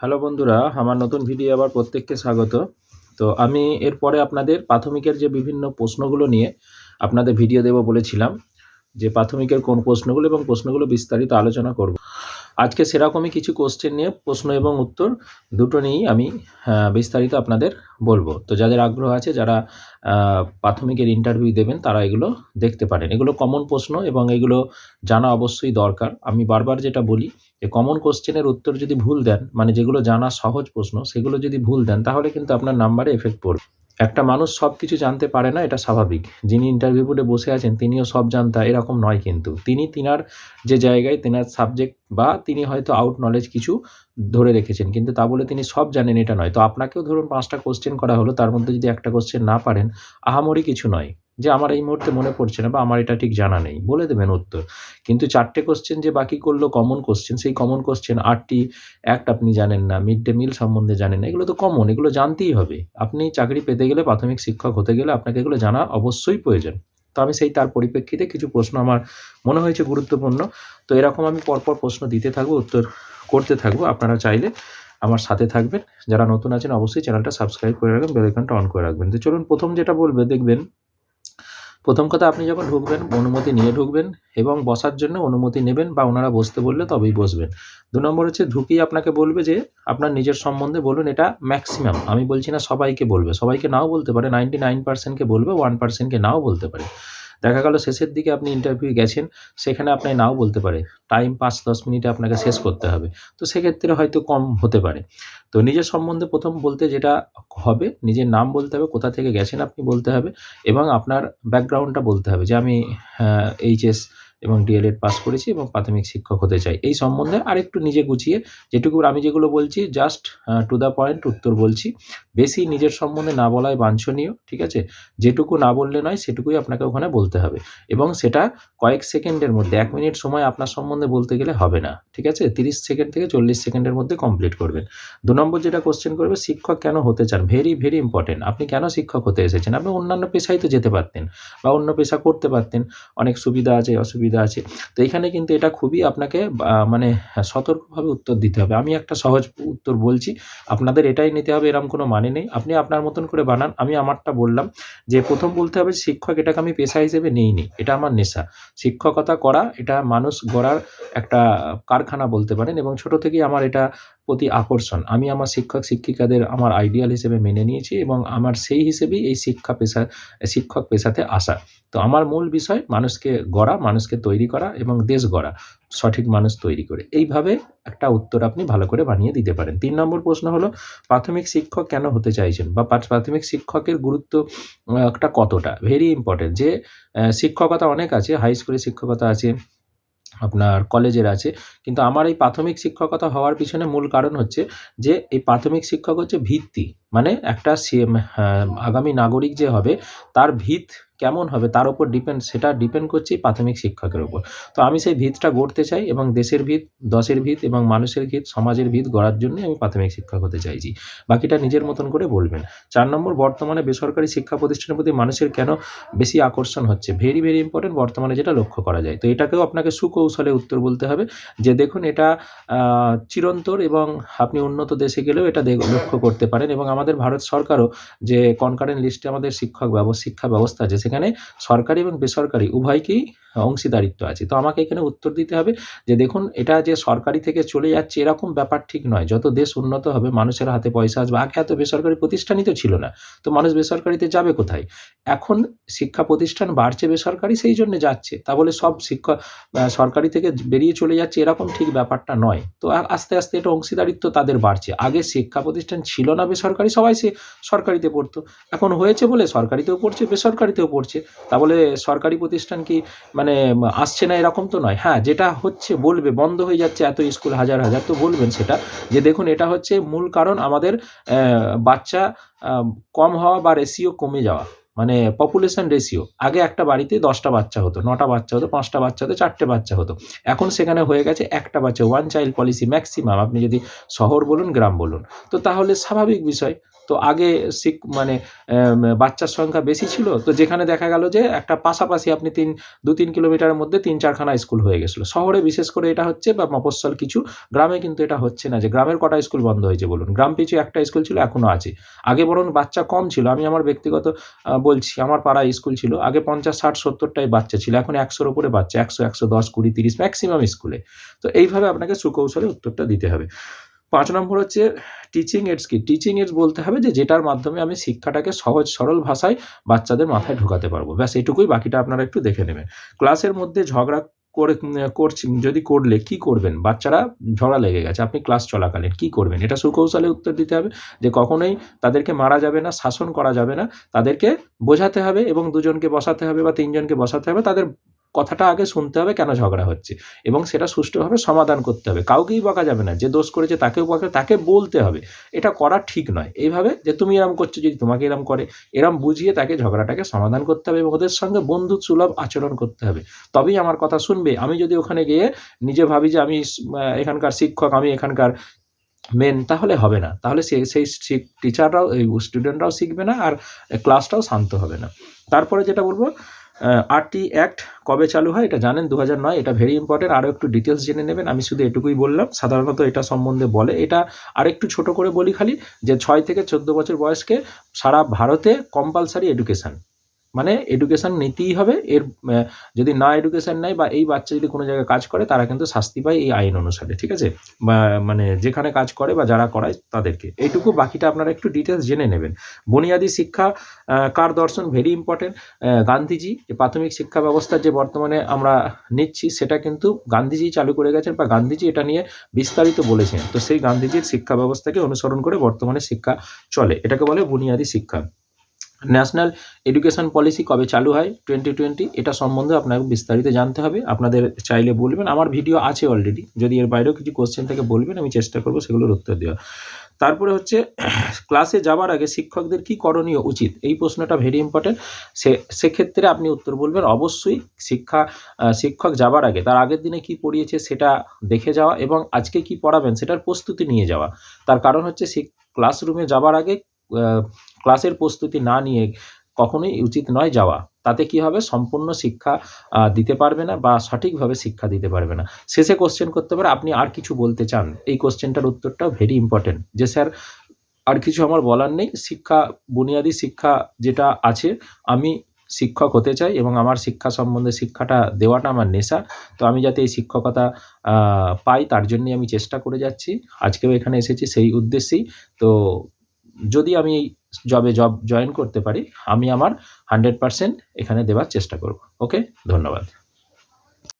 Hello বন্ধুরা, আমার নতুন ভিডিও আবার প্রত্যেককে স্বাগত। তো আমি এরপরে আপনাদের প্রাথমিকের যে বিভিন্ন প্রশ্নগুলো নিয়ে আপনাদের ভিডিও দেব বলেছিলাম, যে প্রাথমিকের কোন প্রশ্নগুলো এবং প্রশ্নগুলো বিস্তারিত আলোচনা করব। আজকে সেরকমই কিছু কোশ্চেন নিয়ে প্রশ্ন এবং উত্তর দুটো নিয়েই আমি বিস্তারিত আপনাদের বলব। তো যাদের আগ্রহ আছে, যারা প্রাথমিকের ইন্টারভিউ দেবেন, তারা এগুলো দেখতে পারেন। এগুলো কমন প্রশ্ন এবং এগুলো জানা অবশ্যই দরকার। আমি বারবার যেটা বলি যে কমন কোশ্চেনের উত্তর যদি ভুল দেন মানে যেগুলো জানা সহজ প্রশ্ন, সেগুলো যদি ভুল দেন, তাহলে কিন্তু আপনার নাম্বারে এফেক্ট পড়বে। একটা মানুষ সব কিছু জানতে পারে না, এটা স্বাভাবিক। যিনি ইন্টারভিউ বোর্ডে বসে আছেন, তিনিও সব জানতা, এরকম নয় কিন্তু। তিনি তিনার যে জায়গায়, তেনার সাবজেক্ট বা তিনি হয়তো আউট নলেজ কিছু ধরে রেখেছেন, কিন্তু তা বলে তিনি সব জানেন, এটা নয়। তো আপনাকেও ধরুন পাঁচটা কোশ্চেন করা হলো, তার মধ্যে যদি একটা কোশ্চেন না পারেন, আহামরি কিছু নয়। যে আমার এই মুহূর্তে মনে পড়ছে না বা আমার এটা ঠিক জানা নেই, বলে দেবেন উত্তর। কিন্তু চারটে কোশ্চেন যে বাকি করল কমন কোশ্চেন সেই কমন কোশ্চেন আটটি অ্যাক্ট আপনি জানেন না মিড ডে মিল সম্বন্ধে জানেন না, এগুলো তো কমন এগুলো জানতেই হবে। আপনি চাকরি পেতে গেলে, প্রাথমিক শিক্ষক হতে গেলে আপনাকে এগুলো জানা অবশ্যই প্রয়োজন। তো আমি সেই তার পরিপ্রেক্ষিতে কিছু প্রশ্ন আমার মনে হয়েছে গুরুত্বপূর্ণ। তো এরকম আমি পরপর প্রশ্ন দিতে থাকব, উত্তর করতে থাকব, আপনারা চাইলে আমার সাথে থাকবেন। যারা নতুন আছেন, অবশ্যই চ্যানেলটা সাবস্ক্রাইব করে রাখবেন বেল আইকনটা অন করে রাখবেন। তো চলুন, প্রথম যেটা বলবে, দেখবেন প্রথম কথা, আপনি যখন ঢুকবেন, অনুমতি নিয়ে ঢুকবেন এবং বসার জন্য অনুমতি নেবেন বা ওনারা বসতে বললে তবেই বসবেন। দু নম্বর হচ্ছে, ঢুকেই আপনাকে বলবে যে, আপনার নিজের সম্বন্ধে বলুন, এটা ম্যাক্সিমাম আমি বলছি না সবাইকে বলবে, সবাইকে নাও বলতে পারে নাইনটি নাইন পার্সেন্টকে বলবে ওয়ান পার্সেন্টকে নাও বলতে পারে। দেখা গেল শেষের দিকে আপনি ইন্টারভিউ গেছেন, সেখানে আপনাকে নাও বলতে পারে। টাইম পাঁচ, দশ মিনিটে আপনাকে শেষ করতে হবে। তো সেক্ষেত্রে হয়তো কম হতে পারে। তো নিজের সম্বন্ধে প্রথম বলতে যেটা হবে, নিজের নাম বলতে হবে, কোথা থেকে গেছেন আপনি বলতে হবে, এবং আপনার ব্যাকগ্রাউন্ডটা বলতে হবে যে আমি এইচএস এবং ডিএলএড পাস করেছি এবং প্রাথমিক শিক্ষক হতে চাই। এই সম্বন্ধে আরেকটু নিজে গুছিয়ে, যেটুকু আমি যেগুলো বলছি জাস্ট টু দ্য পয়েন্ট উত্তর বলছি। বেশি নিজের সম্বন্ধে না বলাই বাঞ্ছনীয়, ঠিক আছে? যেটুকু না বললে নয়, সেটুকুই আপনাকে ওখানে বলতে হবে। এবং সেটা কয়েক সেকেন্ডের মধ্যে, এক মিনিট সময় আপনার সম্বন্ধে বলতে গেলে হবে না, ঠিক আছে? তিরিশ সেকেন্ড থেকে চল্লিশ সেকেন্ডের মধ্যে কমপ্লিট করবেন। দু নম্বর যেটা কোশ্চেন করবে, শিক্ষক কেন হতে চান? ভেরি ভেরি ইম্পর্টেন্ট আপনি কেন শিক্ষক হতে এসেছেন? আপনি অন্যান্য পেশায় তো যেতে পারতেন বা অন্য পেশা করতে পারতেন। অনেক সুবিধা আছে, অসুবিধা আছে। তো এখানে কিন্তু এটা খুবই আপনাকে মানে সতর্কভাবে উত্তর দিতে হবে। আমি একটা সহজ উত্তর বলছি, আপনাদের এটাই নিতে হবে এরকম কোনো মানে নেই। আপনি আপনার মতন করে বানান, আমি আমারটা বললাম যে প্রথম বলতে হবে শিক্ষক এটাকে আমি পেশা হিসেবে নিইনি, এটা আমার নেশা। শিক্ষকতা করা, এটা মানুষ গড়ার একটা কারখানা বলতে পারেন এবং ছোট থেকেই আমার এটা প্রতি আকর্ষণ। আমি আমার শিক্ষক, শিক্ষিকাদের আমার আইডিয়াল হিসেবে মেনে নিয়েছি এবং আমার সেই হিসেবেই এই শিক্ষা পেশা, শিক্ষক পেশাতে আসা। তো আমার মূল বিষয়, মানুষকে গড়া, মানুষকে তৈরি করা এবং দেশ গড়া, সঠিক মানুষ তৈরি করে। এইভাবে একটা উত্তর আপনি ভালো করে বানিয়ে দিতে পারেন। তিন নম্বর প্রশ্ন হলো, প্রাথমিক শিক্ষক কেন হতে চাইছেন? বা প্রাথমিক শিক্ষকের গুরুত্ব একটা কতটা? ভেরি ইম্পর্টেন্ট যে শিক্ষকতা অনেক আছে হাই স্কুলের শিক্ষকতা আছে আপনার কলেজের আছে। কিন্তু আমার এই প্রাথমিক শিক্ষকতা হওয়ার পিছনে মূল কারণ হচ্ছে যে, এই প্রাথমিক শিক্ষক হচ্ছে ভিত্তি। মানে একটা আহ, আগামী নাগরিক যে হবে তার ভিত কেমন হবে তার উপর ডিপেন্ড সেটা ডিপেন্ড করছে প্রাথমিক শিক্ষকের উপর। তো আমি সেই ভিতটা গড়তে চাই এবং দেশের ভিত দশের ভিত এবং মানুষের ভিত সমাজের ভিত গড়ার জন্য আমি প্রাথমিক শিক্ষক হতে চাইছি। বাকিটা নিজের মতন করে বলবেন। চার নম্বর বর্তমানে বেসরকারি শিক্ষা প্রতিষ্ঠানের প্রতি মানুষের কেন বেশি আকর্ষণ হচ্ছে? ভেরি ভেরি ইম্পর্টেন্ট বর্তমানে যেটা লক্ষ্য করা যায়। তো এটাকেও আপনাকে সুকৌশলে উত্তর বলতে হবে যে দেখুন এটা চিরন্তর এবং আপনি উন্নত দেশে গেলেও এটা লক্ষ্য করতে পারেন এবং আমাদের ভারত সরকারও যে কনকারেন্ট লিস্টে আমাদের শিক্ষক শিক্ষা ব্যবস্থা আছে, সেখানে সরকারি এবং বেসরকারি উভয়কেই অংশীদারিত্ব আছে। তো আমাকে এখানে উত্তর দিতে হবে যে দেখুন, এটা যে সরকারি থেকে চলে যাচ্ছে, এরকম ব্যাপার ঠিক নয়। যত দেশ উন্নত হবে, মানুষের হাতে পয়সা আসবে। আগে এত বেসরকারি প্রতিষ্ঠানই তো ছিল না। তো মানুষ বেসরকারিতে যাবে কোথায়? এখন শিক্ষা প্রতিষ্ঠান বাড়ছে বেসরকারি, সেই জন্য যাচ্ছে। তা বলে সব শিক্ষা সরকারি থেকে বেরিয়ে চলে যাচ্ছে, এরকম ঠিক ব্যাপারটা নয়। তো আস্তে আস্তে এটা অংশীদারিত্ব তাদের বাড়ছে। আগে শিক্ষা প্রতিষ্ঠান ছিল না বেসরকারি সবাই সে সরকারিতে পড়তো। এখন হয়েছে বলে সরকারিতেও পড়ছে, বেসরকারিতেও পড়ছে। তা বলে সরকারি প্রতিষ্ঠান কি মানে আসছে না এরকম তো নয়। হ্যাঁ যেটা হচ্ছে বলবে, বন্ধ হয়ে যাচ্ছে এত স্কুল হাজার হাজার, তো বলবেন সেটা। যে দেখুন, এটা হচ্ছে মূল কারণ আমাদের বাচ্চা কম হওয়া বা রেশিও কমে যাওয়া। মানে পপুলেশন রেশিও আগে একটা বাড়িতে দশটা বাচ্চা হতো, নটা বাচ্চা হতো, পাঁচটা বাচ্চা হতো, চারটে বাচ্চা হতো। এখন সেখানে হয়ে গেছে একটা বাচ্চা ওয়ান চাইল্ড পলিসি ম্যাক্সিমাম আপনি যদি শহর বলুন, গ্রাম বলুন। তো তাহলে স্বাভাবিক বিষয়। তো আগে শিখ মানে বাচ্চার সংখ্যা বেশি ছিল, তো যেখানে দেখা গেল যে একটা পাশাপাশি আপনি তিন, দু, তিন কিলোমিটারের মধ্যে তিন চারখানা স্কুল হয়ে গেছিল। শহরে বিশেষ করে এটা হচ্ছে বা মফস্বল কিছু, গ্রামে কিন্তু এটা হচ্ছে না যে গ্রামের কটা স্কুল বন্ধ হয়েছে বলুন। গ্রাম পিছু একটা স্কুল ছিল এখনও আছে। আগে বরং বাচ্চা কম ছিল, আমি আমার ব্যক্তিগত বলছি, আমার পাড়ায় স্কুল ছিল, আগে পঞ্চাশ, ষাট, সত্তরটাই বাচ্চা ছিল, এখন একশোর উপরে বাচ্চা, একশো একশো দশ, কুড়ি, তিরিশ, ম্যাক্সিমাম স্কুলে। তো এইভাবে আপনাকে সুকৌশলে উত্তরটা দিতে হবে। পাঁচ নম্বর হচ্ছে টিচিং এডস কি টিচিং এডস বলতে হবে যে, যেটার মাধ্যমে আমি শিক্ষাটাকে সহজ, সরল ভাষায় বাচ্চাদের মাথায় ঢোকাতে পারব। ব্যাস, এটুকুই, বাকিটা আপনারা একটু দেখে নেবেন। ক্লাসের মধ্যে ঝগড়া করে, করছি, যদি করলে কি করবেন? বাচ্চারা ঝগড়া লেগে গেছে, আপনি ক্লাস চলাকালীন কি করবেন? এটা সুকৌশলে উত্তর দিতে হবে যে, কখনোই তাদেরকে মারা যাবে না, শাসন করা যাবে না। তাদেরকে বোঝাতে হবে এবং দুজনকে বসাতে হবে বা তিনজনকে বসাতে হবে। তাদের কথাটা আগে শুনতে হবে কেন ঝগড়া হচ্ছে এবং সেটা সুষ্ঠুভাবে সমাধান করতে হবে। কাউকেই বকা যাবে না। যে দোষ করেছে তাকেও বকা তাকে বলতে হবে। এটা করা ঠিক নয়। এইভাবে যে তুমি এরম করছ, যদি তোমাকে এরম করে, এরম বুঝিয়ে তাকে ঝগড়াটাকে সমাধান করতে হবে এবং ওদের সঙ্গে বন্ধু সুলভ আচরণ করতে হবে। তবেই আমার কথা শুনবে। আমি যদি ওখানে গিয়ে নিজে ভাবি যে আমি এখানকার শিক্ষক, আমি এখানকার মেন তাহলে হবে না। তাহলে সে, সেই টিচাররাও এই স্টুডেন্টরাও শিখবে না আর ক্লাসটাও শান্ত হবে না। তারপরে যেটা বলব আরটি অ্যাক্ট কবে চালু হয় এটা জানেন দু নয়, এটা ভেরি ইম্পর্টেন্ট আরও একটু ডিটেলস জেনে নেবেন, আমি শুধু এটুকুই বললাম। সাধারণত এটা সম্বন্ধে বলে। এটা আর একটু ছোট করে বলি খালি যে ছয় থেকে চোদ্দ বছর বয়সকে সারা ভারতে কম্পালসারি এডুকেশান মানে এডুকেশান নিতেই হবে। এর যদি না এডুকেশান নেয় বা এই বাচ্চা যদি কোনো জায়গায় কাজ করে, তারা কিন্তু শাস্তি পায় এই আইন অনুসারে, ঠিক আছে? মানে যেখানে কাজ করে বা যারা করায় তাদেরকে। এইটুকু বাকিটা আপনারা একটু ডিটেলস জেনে নেবেন। বুনিয়াদী শিক্ষা কার দর্শন ভেরি ইম্পর্টেন্ট গান্ধীজি, যে প্রাথমিক শিক্ষা ব্যবস্থার যে বর্তমানে আমরা নিচ্ছি, সেটা কিন্তু গান্ধীজি চালু করে গেছেন বা গান্ধীজি এটা নিয়ে বিস্তারিত বলেছেন। তো সেই গান্ধীজির শিক্ষা ব্যবস্থাকে অনুসরণ করে বর্তমানে শিক্ষা চলে। এটাকে বলে বুনিয়াদী শিক্ষা। ন্যাশনাল এডুকেশন পলিসি কবে চালু হয়? টোয়েন্টি টোয়েন্টি এটা সম্বন্ধে আপনাকে বিস্তারিত জানতে হবে। আপনাদের চাইলে বলবেন, আমার ভিডিও আছে অলরেডি যদি এর বাইরেও কিছু কোশ্চেন থেকে বলবেন, আমি চেষ্টা করব সেগুলোর উত্তর দেওয়া তারপরে হচ্ছে ক্লাসে যাওয়ার আগে শিক্ষকদের কি করণীয় উচিত? এই প্রশ্নটা ভেরি ইম্পর্টেন্ট সে, সেক্ষেত্রে আপনি উত্তর বলবেন, অবশ্যই শিক্ষা শিক্ষক যাবার আগে, তার আগের দিনে কি পড়িয়েছে সেটা দেখে যাওয়া এবং আজকে কি পড়াবেন সেটার প্রস্তুতি নিয়ে যাওয়া। তার কারণ হচ্ছে ক্লাসরুমে যাবার আগে ক্লাসের প্রস্তুতি না নিয়ে কখনোই উচিত নয় যাওয়া। তাতে কি হবে? সম্পূর্ণ শিক্ষা দিতে পারবে না বা সঠিকভাবে শিক্ষা দিতে পারবে না। শেষে কোশ্চেন করতে পারে, আপনি আর কিছু বলতে চান? এই কোশ্চেনটার উত্তরটাও ভেরি ইম্পর্টেন্ট যে স্যার, আর কিছু আমার বলার নেই। শিক্ষা, বুনিয়াদী শিক্ষা যেটা আছে, আমি শিক্ষক হতে চাই এবং আমার শিক্ষা সম্বন্ধে শিক্ষাটা দেওয়াটা আমার নেশা। তো আমি যাতে এই শিক্ষকতা পাই, তার জন্যই আমি চেষ্টা করে যাচ্ছি। আজকেও এখানে এসেছি সেই উদ্দেশ্যেই। তো যদি আমি জবে জব জয়েন করতে পারি, আমি আমার হান্ড্রেড পারসেন্ট এখানে দেওয়ার চেষ্টা করব। ওকে ধন্যবাদ।